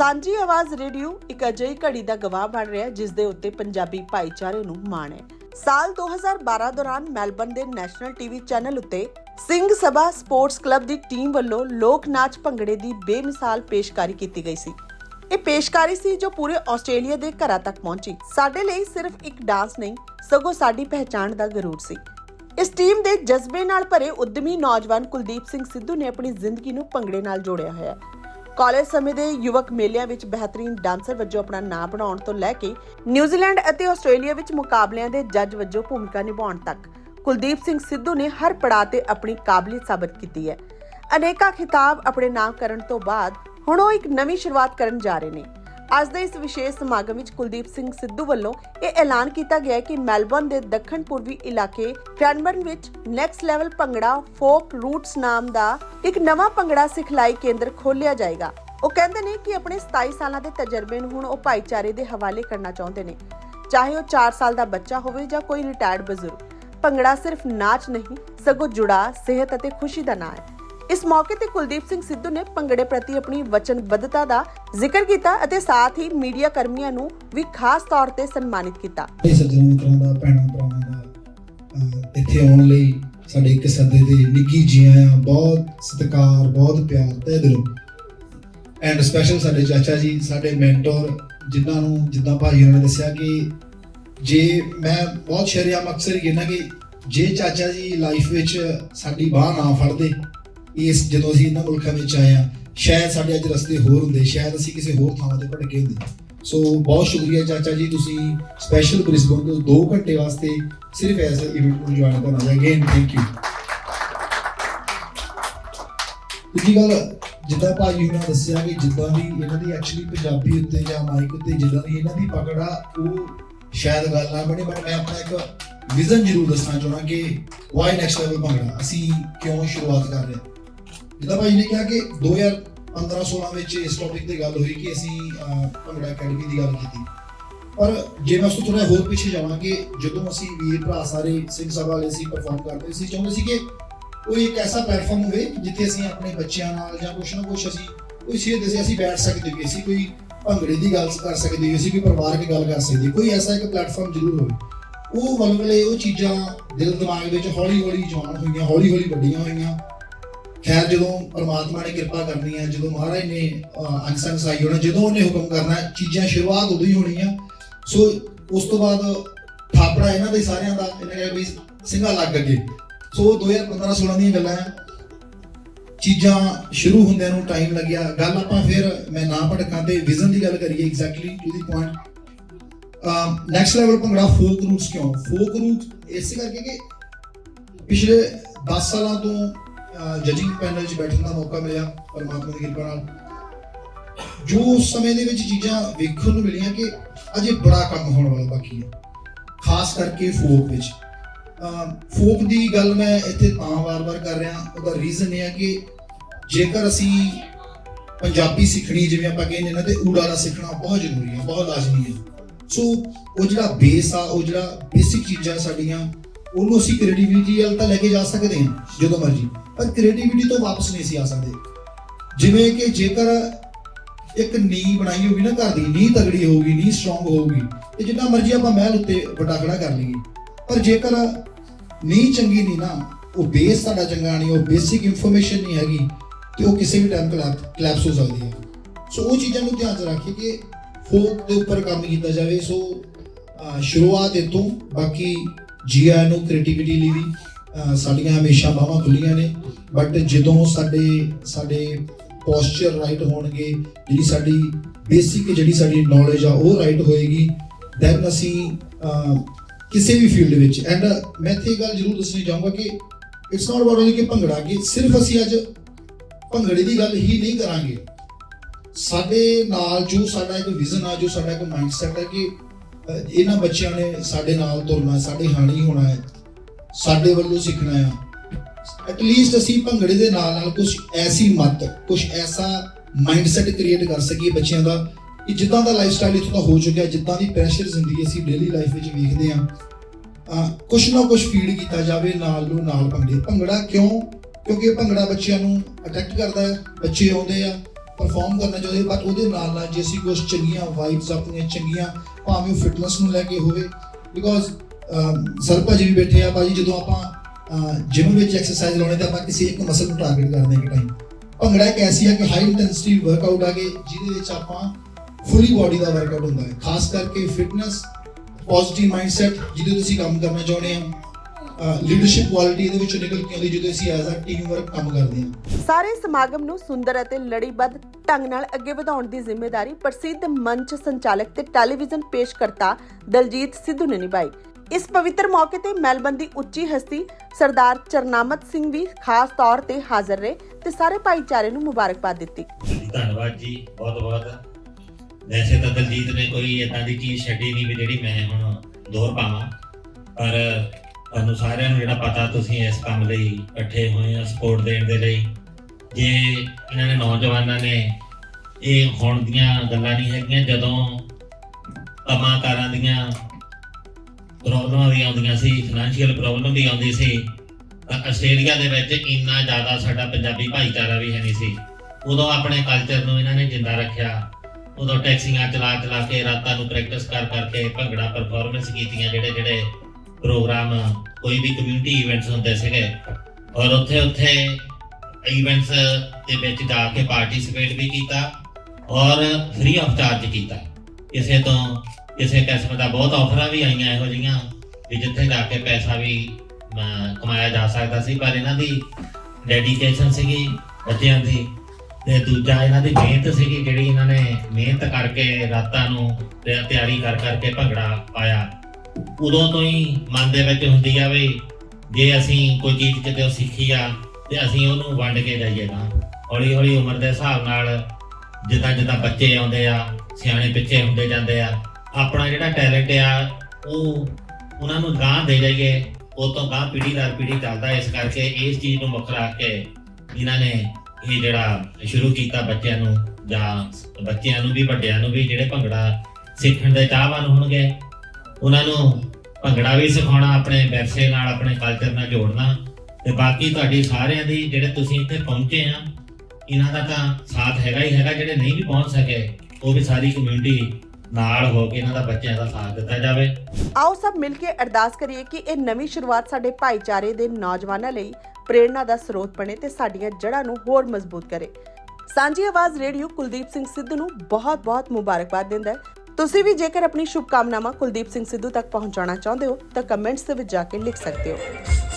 ਸਾਂਝੀ ਆਵਾਜ਼ ਰੇਡੀਓ ਇੱਕ ਅਜਿਹੀ ਘੜੀ ਦਾ ਗਵਾਹ ਬਣ ਰਿਹਾ ਹੈ, ਜਿਸ ਦੇ ਉੱਤੇ ਪੰਜਾਬੀ ਭਾਈਚਾਰੇ ਨੂੰ ਮਾਣ ਹੈ। ਸਾਲ 2012 ਦੌਰਾਨ ਮੈਲਬਨ ਦੇ ਨੈਸ਼ਨਲ ਟੀਵੀ ਚੈਨਲ ਉੱਤੇ ਸਿੰਘ ਸਭਾ ਸਪੋਰਟਸ ਕਲੱਬ ਦੀ ਟੀਮ ਵੱਲੋਂ ਲੋਕ ਨਾਚ ਭੰਗੜੇ ਦੀ ਬੇਮਿਸਾਲ ਪੇਸ਼ਕਾਰੀ ਕੀਤੀ ਗਈ ਸੀ। ਇਹ ਪੇਸ਼ਕਾਰੀ ਸੀ ਜੋ ਪੂਰੇ ਆਸਟ੍ਰੇਲੀਆ ਦੇ ਘਰਾਂ ਤੱਕ ਪਹੁੰਚੀ। ਸਾਡੇ ਲਈ ਸਿਰਫ ਇੱਕ ਡਾਂਸ ਨਹੀਂ, ਸਗੋਂ ਸਾਡੀ ਪਹਿਚਾਣ ਦਾ ਗਰੂਰ ਸੀ। ਇਸ ਟੀਮ ਦੇ ਜਜ਼ਬੇ ਨਾਲ ਭਰੇ ਉਦਮੀ ਨੌਜਵਾਨ ਕੁਲਦੀਪ ਸਿੰਘ ਸਿੱਧੂ ਨੇ ਆਪਣੀ ਜ਼ਿੰਦਗੀ ਨੂੰ ਭੰਗੜੇ ਨਾਲ ਜੋੜਿਆ ਹੋਇਆ ਹੈ। ਕਾਲਜ ਸਮੇਂ ਦੇ ਯੁਵਕ ਮੇਲਿਆਂ ਵਿੱਚ ਬਿਹਤਰੀਨ ਡਾਂਸਰ ਵਜੋਂ ਆਪਣਾ ਨਾਮ ਬਣਾਉਣ ਤੋਂ ਲੈ ਕੇ ਨਿਊਜ਼ੀਲੈਂਡ ਅਤੇ ਆਸਟ੍ਰੇਲੀਆ ਵਿੱਚ ਮੁਕਾਬਲਿਆਂ ਦੇ ਜੱਜ ਵਜੋਂ ਭੂਮਿਕਾ ਨਿਭਾਉਣ ਤੱਕ, ਕੁਲਦੀਪ ਸਿੰਘ ਸਿੱਧੂ ਨੇ ਹਰ ਪੜਾਅ ਤੇ ਆਪਣੀ ਕਾਬਲੀਅਤ ਸਾਬਤ ਕੀਤੀ ਹੈ। ਅਨੇਕਾਂ ਖਿਤਾਬ ਆਪਣੇ ਨਾਮ ਕਰਨ ਤੋਂ ਬਾਅਦ ਹੁਣ ਉਹ ਇੱਕ ਨਵੀਂ ਸ਼ੁਰੂਆਤ ਕਰਨ ਜਾ ਰਹੇ ਨੇ। ਅੱਜ ਦੇ ਇਸ ਵਿਸ਼ੇਸ਼ ਸਮਾਗਮ ਵਿੱਚ ਕੁਲਦੀਪ ਸਿੰਘ ਸਿੱਧੂ ਵੱਲੋਂ ਇਹ ਐਲਾਨ ਕੀਤਾ ਗਿਆ ਕਿ ਮੈਲਬੌਰਨ ਦੇ ਦੱਖਣ ਪੂਰਬੀ ਇਲਾਕੇ ਫ੍ਰੈਂਡਬਰਨ ਵਿੱਚ next level Bhangra folk roots ਨਾਮ ਦਾ ਇੱਕ ਨਵਾਂ ਭੰਗੜਾ ਸਿਖਲਾਈ ਕੇਂਦਰ ਖੋਲ੍ਹਿਆ ਜਾਏਗਾ। ਉਹ ਕਹਿੰਦੇ ਨੇ ਕਿ ਆਪਣੇ 27 ਸਾਲਾਂ ਦੇ ਤਜਰਬੇ ਨੂੰ ਹੁਣ ਉਹ ਭਾਈਚਾਰੇ ਦੇ ਹਵਾਲੇ ਕਰਨਾ ਚਾਹੁੰਦੇ ਨੇ। ਚਾਹੇ ਉਹ 4 ਸਾਲ ਦਾ ਬੱਚਾ ਹੋਵੇ ਜਾਂ ਕੋਈ ਰਿਟਾਇਰਡ ਬਜ਼ੁਰਗ, ਭੰਗੜਾ ਸਿਰਫ ਨਾਚ ਨਹੀਂ, ਸਗੋਂ ਜੁੜਾ ਸਿਹਤ ਅਤੇ ਖੁਸ਼ੀ ਦਾ ਨਾਂ ਹੈ। ਇਸ ਮੌਕੇ ਤੇ ਕੁਲਦੀਪ ਸਿੰਘ ਸਿੱਧੂ ਨੇ ਭੰਗੜੇ ਪ੍ਰਤੀ ਆਪਣੀ ਵਚਨਬੱਧਤਾ ਦਾ ਜ਼ਿਕਰ ਕੀਤਾ ਅਤੇ ਸਾਥ ਹੀ ਮੀਡੀਆ ਕਰਮੀਆਂ ਨੂੰ ਵੀ ਖਾਸ ਤੌਰ ਤੇ ਸਨਮਾਨਿਤ ਕੀਤਾ। ਇਹ ਸੱਜਣਾ ਮਿੱਤਰਾਂ ਦਾ, ਭੈਣਾਂ ਭਰਾਵਾਂ ਦਾ ਇੱਥੇ ਆਉਣ ਲਈ ਸਾਡੇ ਇੱਕ ਸੱਦੇ ਦੇ ਨਿੱਕੀ ਜੀਆਂ ਆ। ਬਹੁਤ ਸਤਿਕਾਰ, ਬਹੁਤ ਪਿਆਰ ਤੇ ਦਿਲੋਂ। ਐਂਡ ਸਪੈਸ਼ਲ ਸਾਡੇ ਚਾਚਾ ਜੀ, ਸਾਡੇ ਮੈਂਟਰ ਜਿਨ੍ਹਾਂ ਨੂੰ ਜਿੱਦਾਂ ਭਾਈ ਉਹਨਾਂ ਨੇ ਦੱਸਿਆ ਕਿ ਜੇ ਮੈਂ ਬਹੁਤ ਸ਼ਰਿਆਮ ਅਕਸਰ ਹੀ ਕਹਿੰਦਾ ਕਿ ਜੇ ਚਾਚਾ ਜੀ ਲਾਈਫ ਵਿੱਚ ਸਾਡੀ ਬਾਹ ਨਾ ਫੜਦੇ ਇਸ ਜਦੋਂ ਅਸੀਂ ਇਹਨਾਂ ਮੁਲਕਾਂ ਵਿੱਚ ਆਏ ਆ ਸ਼ਾਇਦ ਸਾਡੇ ਅੱਜ ਰਸਤੇ ਹੋਰ ਹੁੰਦੇ, ਸ਼ਾਇਦ ਅਸੀਂ ਕਿਸੇ ਹੋਰ ਥਾਂ ਤੇ ਭਟਕੇ ਹੁੰਦੇ। ਸੋ ਬਹੁਤ ਸ਼ੁਕਰੀਆ ਚਾਚਾ ਜੀ, ਤੁਸੀਂ ਸਪੈਸ਼ਲ ਬ੍ਰਿਸਬਨ ਤੋਂ 2 ਘੰਟੇ ਵਾਸਤੇ ਸਿਰਫ ਐਸ ਇਵੈਂਟ ਨੂੰ ਜੁਆਇਨ ਕਰਨਾ ਹੈ। ਅਗੇਨ ਥੈਂਕ ਯੂ ਦੂਜੀ ਗੱਲ, ਜਿੱਦਾਂ ਭਾਜੀ ਉਹਨਾਂ ਦੱਸਿਆ ਕਿ ਜਿੱਦਾਂ ਦੀ ਇਹਨਾਂ ਦੀ ਐਕਚੁਅਲੀ ਪੰਜਾਬੀ ਉੱਤੇ ਜਾਂ ਮਾਈਕ ਉੱਤੇ ਜਿੱਦਾਂ ਦੀ ਇਹਨਾਂ ਦੀ ਪਕੜਾ, ਉਹ ਸ਼ਾਇਦ ਗੱਲ ਨਾ ਬਣੇ ਬਟ ਮੈਂ ਆਪਣਾ ਇੱਕ ਵਿਜ਼ਨ ਜ਼ਰੂਰ ਦੱਸਣਾ ਚਾਹੁੰਦਾ ਕਿ ਵਾਈ ਨੈਕਸਟ ਲੈਵਲ ਭੰਗੜਾ? ਅਸੀਂ ਕਿਉਂ ਸ਼ੁਰੂਆਤ ਕਰ ਰਹੇ ਹਾਂ? ਜਿੱਦਾਂ ਭਾਜੀ ਨੇ ਕਿਹਾ ਕਿ 2015-16 ਵਿੱਚ ਇਸ ਟੌਪਿਕ ਤੇ ਗੱਲ ਹੋਈ ਕਿ ਅਸੀਂ ਭੰਗੜਾ ਅਕੈਡਮੀ ਦੀ ਗੱਲ ਕੀਤੀ। ਪਰ ਜੇ ਮੈਂ ਉਸ ਤੋਂ ਥੋੜਾ ਹੋਰ ਪਿੱਛੇ ਜਾਵਾਂਗੇ ਜਦੋਂ ਅਸੀਂ ਵੀਰ ਭਰਾ ਸਾਰੇ ਸਿੰਘ ਸਭਾ ਵਾਲੇ ਸੀ ਪਰਫਾਰਮ ਕਰਦੇ ਸੀ, ਚਾਹੁੰਦੇ ਸੀ ਕਿ ਕੋਈ ਇੱਕ ਐਸਾ ਪਲੇਟਫਾਰਮ ਹੋਵੇ ਜਿੱਥੇ ਅਸੀਂ ਆਪਣੇ ਬੱਚਿਆਂ ਨਾਲ ਜਾਂ ਕੁਛ ਨਾ ਕੁਛ ਅਸੀਂ, ਕੋਈ ਸੇਧ ਅਸੀਂ ਅਸੀਂ ਬੈਠ ਸਕਦੇ ਹਾਂ ਅਸੀਂ ਕੋਈ ਭੰਗੜੇ ਦੀ ਗੱਲ ਕਰ ਸਕਦੇ ਹਾਂ ਅਸੀਂ ਕੋਈ ਪਰਿਵਾਰਕ ਗੱਲ ਕਰ ਸਕਦੇ ਕੋਈ ਐਸਾ ਇੱਕ ਪਲੇਟਫਾਰਮ ਜ਼ਰੂਰ ਹੋਵੇ। ਉਹ ਵਲਵਲੇ ਉਹ ਚੀਜ਼ਾਂ ਦਿਲ ਦਿਮਾਗ ਵਿੱਚ ਹੌਲੀ ਹੌਲੀ ਜਵਾਨ ਹੋਈਆਂ ਹੌਲੀ ਹੌਲੀ ਵੱਡੀਆਂ ਹੋਈਆਂ। ਖੈਰ ਜਦੋਂ ਪਰਮਾਤਮਾ ਨੇ ਕਿਰਪਾ ਕਰਨੀ ਹੈ ਜਦੋਂ ਮਹਾਰਾਜ ਨੇ ਅਹ, ਅੰਗ ਸੰਗ ਸਾਈ ਹੋਣਾ ਜਦੋਂ ਉਹਨੇ ਹੁਕਮ ਕਰਨਾ ਚੀਜ਼ਾਂ ਸ਼ੁਰੂਆਤ ਉਦੋਂ ਹੀ ਹੋਣੀ ਆ ਸੋ ਉਸ ਤੋਂ ਬਾਅਦ ਥਾਪੜਾ ਇਹਨਾਂ ਦੇ ਸਾਰਿਆਂ ਦਾ ਇਹਨਾਂ ਕਿਹਾ ਵੀ ਸਿੰਘਾ ਲੱਗ ਅੱਗੇ। ਸੋ 2015 16 ਦੀਆਂ ਗੱਲਾਂ ਆ ਚੀਜ਼ਾਂ ਸ਼ੁਰੂ ਹੁੰਦਿਆਂ ਨੂੰ ਟਾਈਮ ਲੱਗਿਆ। ਗੱਲ ਆਪਾਂ ਫਿਰ ਮੈਂ ਨਾ ਭਟਕਾਂ ਤੇ ਵਿਜ਼ਨ ਦੀ ਗੱਲ ਕਰੀਏ exactly to the point next level Bhangra folk roots ਕਿਉਂ? ਫੋਕ ਰੂਟ ਇਸੇ ਕਰਕੇ ਕਿ ਪਿਛਲੇ 10 ਸਾਲਾਂ ਤੋਂ ਜਜਿੰਗ ਪੈਨਲ 'ਚ ਬੈਠਣ ਦਾ ਮੌਕਾ ਮਿਲਿਆ ਪਰਮਾਤਮਾ ਦੀ ਕਿਰਪਾ ਨਾਲ। ਜੋ ਉਸ ਸਮੇਂ ਦੇ ਵਿੱਚ ਚੀਜ਼ਾਂ ਵੇਖਣ ਨੂੰ ਮਿਲੀਆਂ ਕਿ ਅਜੇ ਬੜਾ ਕੰਮ ਹੋਣ ਵਾਲਾ ਬਾਕੀ ਹੈ, ਖਾਸ ਕਰਕੇ ਫੋਕ ਵਿੱਚ। ਫੋਕ ਦੀ ਗੱਲ ਮੈਂ ਇੱਥੇ ਤਾਂ ਵਾਰ-ਵਾਰ ਕਰ ਰਿਹਾ, ਉਹਦਾ ਰੀਜ਼ਨ ਇਹ ਹੈ ਕਿ ਜੇਕਰ ਅਸੀਂ ਪੰਜਾਬੀ ਸਿੱਖਣੀ, ਜਿਵੇਂ ਆਪਾਂ ਕਹਿੰਦੇ ਨੇ, ਤੇ ਊੜਾਰਾ ਸਿੱਖਣਾ ਬਹੁਤ ਜ਼ਰੂਰੀ ਹੈ, ਬਹੁਤ ਲਾਜ਼ਮੀ ਹੈ। ਸੋ ਉਹ ਜਿਹੜਾ ਬੇਸ ਆ, ਉਹ ਜਿਹੜਾ ਬੇਸਿਕ ਚੀਜ਼ਾਂ ਸਾਡੀਆਂ ਉਹਨੂੰ ਅਸੀਂ ਕ੍ਰੀਏਟੀਵਿਟੀ ਵੱਲ ਤਾਂ ਲੈ ਕੇ ਜਾ ਸਕਦੇ ਹਾਂ, ਜਦੋਂ ਮਰਜ਼ੀ। ਪਰ ਕ੍ਰੀਏਟੀਵਿਟੀ ਤੋਂ ਵਾਪਸ ਨਹੀਂ ਸੀ ਆ ਸਕਦੇ। ਜਿਵੇਂ ਕਿ ਜੇਕਰ ਇੱਕ ਨੀਂਹ ਬਣਾਈ ਹੋਗੀ ਨਾ ਘਰ ਦੀ, ਨੀਂਹ ਤਗੜੀ ਹੋਊਗੀ, ਨੀਂਹ ਸਟਰੋਂਗ ਹੋਊਗੀ, ਤੇ ਜਿੰਨਾ ਮਰਜ਼ੀ ਆਪਾਂ ਮਹਿਲ ਉੱਤੇ ਵੱਡਾ ਖੜਾ ਕਰ ਲਈਏ। ਪਰ ਜੇਕਰ ਨੀਂਹ ਚੰਗੀ ਨਹੀਂ ਨਾ, ਉਹ ਬੇਸ ਸਾਡਾ ਚੰਗਾ ਨਹੀਂ, ਉਹ ਬੇਸਿਕ ਇਨਫੋਰਮੇਸ਼ਨ ਨਹੀਂ ਹੈਗੀ, ਤੇ ਉਹ ਕਿਸੇ ਵੀ ਟਾਈਮ ਕਲੈਪਸ ਹੋ ਸਕਦੀ ਹੈ। ਸੋ ਉਹ ਚੀਜ਼ਾਂ ਨੂੰ ਧਿਆਨ 'ਚ ਰੱਖੇ ਕਿ ਫੋਕ ਦੇ ਉੱਪਰ ਕੰਮ ਕੀਤਾ ਜਾਵੇ। ਸੋ ਸ਼ੁਰੂਆਤ ਇਤੋਂ ਬਾਕੀ ਜੀ ਆਇਆਂ ਨੂੰ ਕ੍ਰੀਏਟੀਵਿਟੀ ਲਈ ਵੀ ਸਾਡੀਆਂ ਹਮੇਸ਼ਾ ਬਾਹਾਂ ਖੁੱਲੀਆਂ ਨੇ। ਬਟ ਜਦੋਂ ਸਾਡੇ ਸਾਡੇ ਪੋਸਚਰ ਰਾਈਟ ਹੋਣਗੇ, ਜਿਹੜੀ ਸਾਡੀ ਬੇਸਿਕ ਜਿਹੜੀ ਸਾਡੀ ਨੌਲੇਜ ਆ, ਉਹ ਰਾਈਟ ਹੋਏਗੀ। ਦੈਨ ਅਸੀਂ ਕਿਸੇ ਵੀ ਫੀਲਡ ਵਿੱਚ ਐਂਡ ਮੈਂ ਇੱਥੇ ਇਹ ਗੱਲ ਜ਼ਰੂਰ ਦੱਸਣੀ ਚਾਹੂੰਗਾ ਕਿ ਇਟਸ ਨਾਟ ਅਬਾਊਟ ਓਨਲੀ ਕਿ ਭੰਗੜਾ ਕਿ ਸਿਰਫ ਅਸੀਂ ਅੱਜ ਭੰਗੜੇ ਦੀ ਗੱਲ ਹੀ ਨਹੀਂ ਕਰਾਂਗੇ। ਸਾਡੇ ਨਾਲ ਜੋ ਸਾਡਾ ਇੱਕ ਵਿਜ਼ਨ ਆ, ਜੋ ਸਾਡਾ ਇੱਕ ਮਾਈਂਡਸੈਟ ਹੈ ਕਿ ਇਹਨਾਂ ਬੱਚਿਆਂ ਨੇ ਸਾਡੇ ਨਾਲ ਤੁਰਨਾ, ਸਾਡੇ ਹਾਣੀ ਹੋਣਾ ਹੈ, ਸਾਡੇ ਵੱਲੋਂ ਸਿੱਖਣਾ ਹੈ। ਐਟ ਲੀਸਟ ਅਸੀਂ ਭੰਗੜੇ ਦੇ ਨਾਲ ਨਾਲ ਕੁਝ ਐਸੀ ਮਤ ਕੁਝ ਐਸਾ ਮਾਈਂਡਸੈਟ ਕ੍ਰੀਏਟ ਕਰ ਸਕੀਏ ਬੱਚਿਆਂ ਦਾ ਕਿ ਜਿੱਦਾਂ ਦਾ ਲਾਈਫ ਸਟਾਈਲ ਇੱਥੋਂ ਦਾ ਹੋ ਚੁੱਕਿਆ, ਜਿੱਦਾਂ ਦੀ ਪ੍ਰੈਸ਼ਰ ਜ਼ਿੰਦਗੀ ਅਸੀਂ ਡੇਲੀ ਲਾਈਫ ਵਿੱਚ ਵੇਖਦੇ ਹਾਂ ਕੁਝ ਨਾ ਕੁਝ ਫੀਡ ਕੀਤਾ ਜਾਵੇ ਨਾਲ ਨੂੰ ਨਾਲ ਭੰਗੜੇ। ਭੰਗੜਾ ਕਿਉਂ? ਕਿਉਂਕਿ ਭੰਗੜਾ ਬੱਚਿਆਂ ਨੂੰ ਅਟਰੈਕਟ ਕਰਦਾ ਹੈ, ਬੱਚੇ ਆਉਂਦੇ ਆ ਪਰਫਾਰਮ ਕਰਨਾ ਚਾਹੁੰਦੇ ਪਰ ਉਹਦੇ ਨਾਲ ਨਾਲ ਜੇ ਅਸੀਂ ਕੁਝ ਚੰਗੀਆਂ ਵਾਈਬਸ ਆਪਣੀਆਂ ਚੰਗੀਆਂ ਭਾਵੇਂ ਫਿਟਨੈਸ ਨੂੰ ਲੈ ਕੇ ਹੋਵੇ ਬਿਕੋਜ਼ ਸਰ ਭਾਜੀ ਵੀ ਬੈਠੇ ਆ, ਭਾਜੀ ਜਦੋਂ ਆਪਾਂ ਜਿਮ ਵਿੱਚ ਐਕਸਰਸਾਈਜ਼ ਲਾਉਣੇ ਤਾਂ ਆਪਾਂ ਕਿਸੇ ਇੱਕ ਮਸਲ ਨੂੰ ਟਾਰਗੇਟ ਕਰਦੇ ਹਾਂ ਇੱਕ ਟਾਈਮ ਭੰਗੜਾ ਇੱਕ ਐਸੀ ਆ ਕਿ ਹਾਈ ਇੰਟੈਂਸਿਟੀ ਵਰਕਆਊਟ ਆ ਕਿ ਜਿਹਦੇ ਵਿੱਚ ਆਪਾਂ ਫੁੱਲੀ ਬਾਡੀ ਦਾ ਵਰਕਆਊਟ ਹੁੰਦਾ ਹੈ। ਖਾਸ ਕਰਕੇ ਫਿਟਨੈਸ ਪੋਜ਼ਿਟਿਵ ਮਾਈਂਡਸੈਟ ਜਿਹਦੇ ਤੁਸੀਂ ਕੰਮ ਕਰਨਾ ਚਾਹੁੰਦੇ ਆ ਲੀਡਰਸ਼ਿਪ ਕੁਆਲਿਟੀ ਇਹਦੇ ਵਿੱਚੋਂ ਨਿਕਲ ਕੇ ਆਉਂਦੀ ਜਦੋਂ ਅਸੀਂ ਐਜ਼ ਅ ਟੀਮ ਵਰਕ ਕੰਮ ਕਰਦੇ ਹਾਂ। ਸਾਰੇ ਸਮਾਗਮ ਨੂੰ ਸੁੰਦਰ ਅਤੇ ਲੜੀਬੱਧ ਢੰਗ ਨਾਲ ਅੱਗੇ ਵਧਾਉਣ ਦੀ ਜ਼ਿੰਮੇਵਾਰੀ ਪ੍ਰਸਿੱਧ ਮੰਚ ਸੰਚਾਲਕ ਤੇ ਟੈਲੀਵਿਜ਼ਨ ਪੇਸ਼ਕਰਤਾ ਦਲਜੀਤ ਸਿੱਧੂ ਨੇ ਨਿਭਾਈ। ਇਸ ਪਵਿੱਤਰ ਮੌਕੇ ਤੇ ਮੈਲਬਨ ਦੀ ਉੱਚੀ ਹਸਤੀ ਸਰਦਾਰ ਚਰਨਾਮਤ ਸਿੰਘ ਵੀ ਖਾਸ ਤੌਰ ਤੇ ਹਾਜ਼ਰ ਰਹੇ ਤੇ ਸਾਰੇ ਭਾਈਚਾਰੇ ਨੂੰ ਮੁਬਾਰਕਬਾਦ ਦਿੱਤੀ। ਧੰਨਵਾਦ ਜੀ ਬਹੁਤ ਬਹੁਤ। ਵੈਸੇ ਤਾਂ ਦਲਜੀਤ ਨੇ ਕੋਈ ਇਦਾਂ ਦੀ ਚੀਜ਼ ਛੱਡੀ ਨਹੀਂ ਵੀ ਜਿਹੜੀ ਮੈਂ ਹੁਣ ਦੋਹਰ ਪਾਵਾਂ। ਪਰ ਤੁਹਾਨੂੰ ਸਾਰਿਆਂ ਨੂੰ ਜਿਹੜਾ ਪਤਾ, ਤੁਸੀਂ ਇਸ ਕੰਮ ਲਈ ਇਕੱਠੇ ਹੋਏ ਆ ਸਪੋਰਟ ਦੇਣ ਦੇ ਲਈ। ਜੇ ਇਹਨਾਂ ਨੇ ਨੌਜਵਾਨਾਂ ਨੇ ਇਹ ਹੁਣ ਦੀਆਂ ਗੱਲਾਂ ਨਹੀਂ ਹੈਗੀਆਂ, ਜਦੋਂ ਕਮਾਕਾਰਾਂ ਦੀਆਂ ਪ੍ਰੋਬਲਮਾਂ ਵੀ ਆਉਂਦੀਆਂ ਸੀ ਫਾਈਨੈਂਸ਼ੀਅਲ ਪ੍ਰੋਬਲਮ ਵੀ ਆਉਂਦੀ ਸੀ, ਤਾਂ ਆਸਟ੍ਰੇਲੀਆ ਦੇ ਵਿੱਚ ਇੰਨਾ ਜ਼ਿਆਦਾ ਸਾਡਾ ਪੰਜਾਬੀ ਭਾਈਚਾਰਾ ਵੀ ਹੈ ਨਹੀਂ ਸੀ। ਉਦੋਂ ਆਪਣੇ ਕਲਚਰ ਨੂੰ ਇਹਨਾਂ ਨੇ ਜਿੰਦਾ ਰੱਖਿਆ। ਉਦੋਂ ਟੈਕਸੀਆਂ ਚਲਾ ਚਲਾ ਕੇ ਰਾਤਾਂ ਨੂੰ ਪ੍ਰੈਕਟਿਸ ਕਰ ਕਰਕੇ ਭੰਗੜਾ ਪਰਫਾਰਮੈਂਸ ਕੀਤੀਆਂ ਜਿਹੜੇ ਜਿਹੜੇ ਪ੍ਰੋਗਰਾਮ, ਕੋਈ ਵੀ ਕਮਿਊਨਿਟੀ ਇਵੈਂਟਸ ਹੁੰਦੇ ਸੀਗੇ, ਔਰ ਉੱਥੇ ਉੱਥੇ ਇਵੈਂਟਸ ਦੇ ਵਿੱਚ ਜਾ ਕੇ ਪਾਰਟਿਸਿਪੇਟ ਵੀ ਕੀਤਾ ਔਰ ਫ੍ਰੀ ਆਫ ਚਾਰਜ ਕੀਤਾ। ਕਿਸੇ ਤੋਂ ਕਿਸੇ ਕਿਸਮ ਦਾ ਬਹੁਤ ਆਫਰਾਂ ਵੀ ਆਈਆਂ ਇਹੋ ਜਿਹੀਆਂ, ਵੀ ਜਿੱਥੇ ਜਾ ਕੇ ਪੈਸਾ ਵੀ ਕਮਾਇਆ ਜਾ ਸਕਦਾ ਸੀ, ਪਰ ਇਹਨਾਂ ਦੀ ਡੈਡੀਕੇਸ਼ਨ ਸੀਗੀ ਬੱਚਿਆਂ ਦੀ। ਤੇ ਦੂਜਾ ਇਹਨਾਂ ਦੀ ਮਿਹਨਤ ਸੀਗੀ, ਜਿਹੜੀ ਇਹਨਾਂ ਨੇ ਮਿਹਨਤ ਕਰਕੇ ਰਾਤਾਂ ਨੂੰ ਤਿਆਰੀ ਕਰ ਕਰਕੇ ਭੰਗੜਾ ਪਾਇਆ। ਉਦੋਂ ਤੋਂ ਹੀ ਮਨ ਦੇ ਵਿੱਚ ਹੁੰਦੀ ਆ ਵੀ ਜੇ ਅਸੀਂ ਕੋਈ ਚੀਜ਼ ਕਿਤੇ ਸਿੱਖੀ ਆ, ਤੇ ਅਸੀਂ ਉਹਨੂੰ ਵੰਡ ਕੇ ਜਾਈਏ ਨਾ ਹੌਲੀ ਹੌਲੀ ਉਮਰ ਦੇ ਹਿਸਾਬ ਨਾਲ ਜਿੱਦਾਂ ਜਿੱਦਾਂ ਬੱਚੇ ਆਉਂਦੇ ਆ, ਸਿਆਣੇ ਪਿੱਛੇ ਹੁੰਦੇ ਜਾਂਦੇ ਆ, ਆਪਣਾ ਜਿਹੜਾ ਟੈਲੈਂਟ ਆ, ਉਹ ਉਹਨਾਂ ਨੂੰ ਗਾਂ ਦੇ ਜਾਈਏ, ਉਹ ਤੋਂ ਗਾਂ ਪੀੜੀ ਦਰ ਪੀੜ੍ਹੀ ਚੱਲਦਾ ਇਸ ਕਰਕੇ ਇਸ ਚੀਜ਼ ਨੂੰ ਮੁੱਖ ਰੱਖ ਕੇ ਇਹਨਾਂ ਨੇ ਇਹ ਜਿਹੜਾ ਸ਼ੁਰੂ ਕੀਤਾ ਬੱਚਿਆਂ ਨੂੰ ਜਾਂ ਬੱਚਿਆਂ ਨੂੰ ਵੀ, ਵੱਡਿਆਂ ਨੂੰ ਵੀ ਜਿਹੜੇ ਭੰਗੜਾ ਸਿੱਖਣ ਦੇ ਚਾਹਵਾਨ ਹੋਣਗੇ ਉਹਨਾਂ ਨੂੰ ਭੰਗੜਾ ਵੀ ਸਿਖਾਉਣਾ, ਆਪਣੇ ਵਿਰਸੇ ਨਾਲ, ਆਪਣੇ ਕਲਚਰ ਨਾਲ ਜੋੜਨਾ। ਤੇ ਬਾਕੀ ਤੁਹਾਡੀ ਸਾਰਿਆਂ ਦੀ ਜਿਹੜੇ ਤੁਸੀਂ ਇੱਥੇ ਪਹੁੰਚੇ ਆ, ਇਹਨਾਂ ਦਾ ਤਾਂ ਸਾਥ ਹੈਗਾ ਹੀ ਹੈਗਾ, ਜਿਹੜੇ ਨਹੀਂ ਵੀ ਪਹੁੰਚ ਸਕੇ, ਉਹ ਵੀ ਸਾਰੀ ਕਮਿਊਨਿਟੀ ਨਾਲ ਹੋ ਕੇ ਇਹਨਾਂ ਦਾ ਬੱਚਿਆਂ ਦਾ ਸਾਥ ਦਿੱਤਾ ਜਾਵੇ। ਆਓ ਸਭ ਮਿਲ ਕੇ ਅਰਦਾਸ ਕਰੀਏ ਕਿ ਇਹ ਨਵੀਂ ਸ਼ੁਰੂਆਤ ਸਾਡੇ ਭਾਈਚਾਰੇ ਦੇ ਨੌਜਵਾਨਾਂ ਲਈ ਪ੍ਰੇਰਣਾ ਦਾ ਸਰੋਤ ਬਣੇ ਤੇ ਸਾਡੀਆਂ ਜੜ੍ਹਾਂ ਨੂੰ ਹੋਰ ਮਜ਼ਬੂਤ ਕਰੇ। ਸਾਂਝੀ ਆਵਾਜ਼ ਰੇਡੀਓ ਕੁਲਦੀਪ ਸਿੰਘ ਸਿੱਧੂ ਨੂੰ ਬਹੁਤ-ਬਹੁਤ ਮੁਬਾਰਕਬਾਦ ਦਿੰਦਾ ਹੈ। ਤੁਸੀਂ ਵੀ ਜੇਕਰ ਆਪਣੀ ਸ਼ੁਭਕਾਮਨਾਵਾਂ ਕੁਲਦੀਪ ਸਿੰਘ ਸਿੱਧੂ ਤੱਕ ਪਹੁੰਚਾਉਣਾ ਚਾਹੁੰਦੇ ਹੋ ਤਾਂ ਕਮੈਂਟਸ ਦੇ ਵਿੱਚ ਜਾ ਕੇ ਲਿਖ ਸਕਦੇ ਹੋ।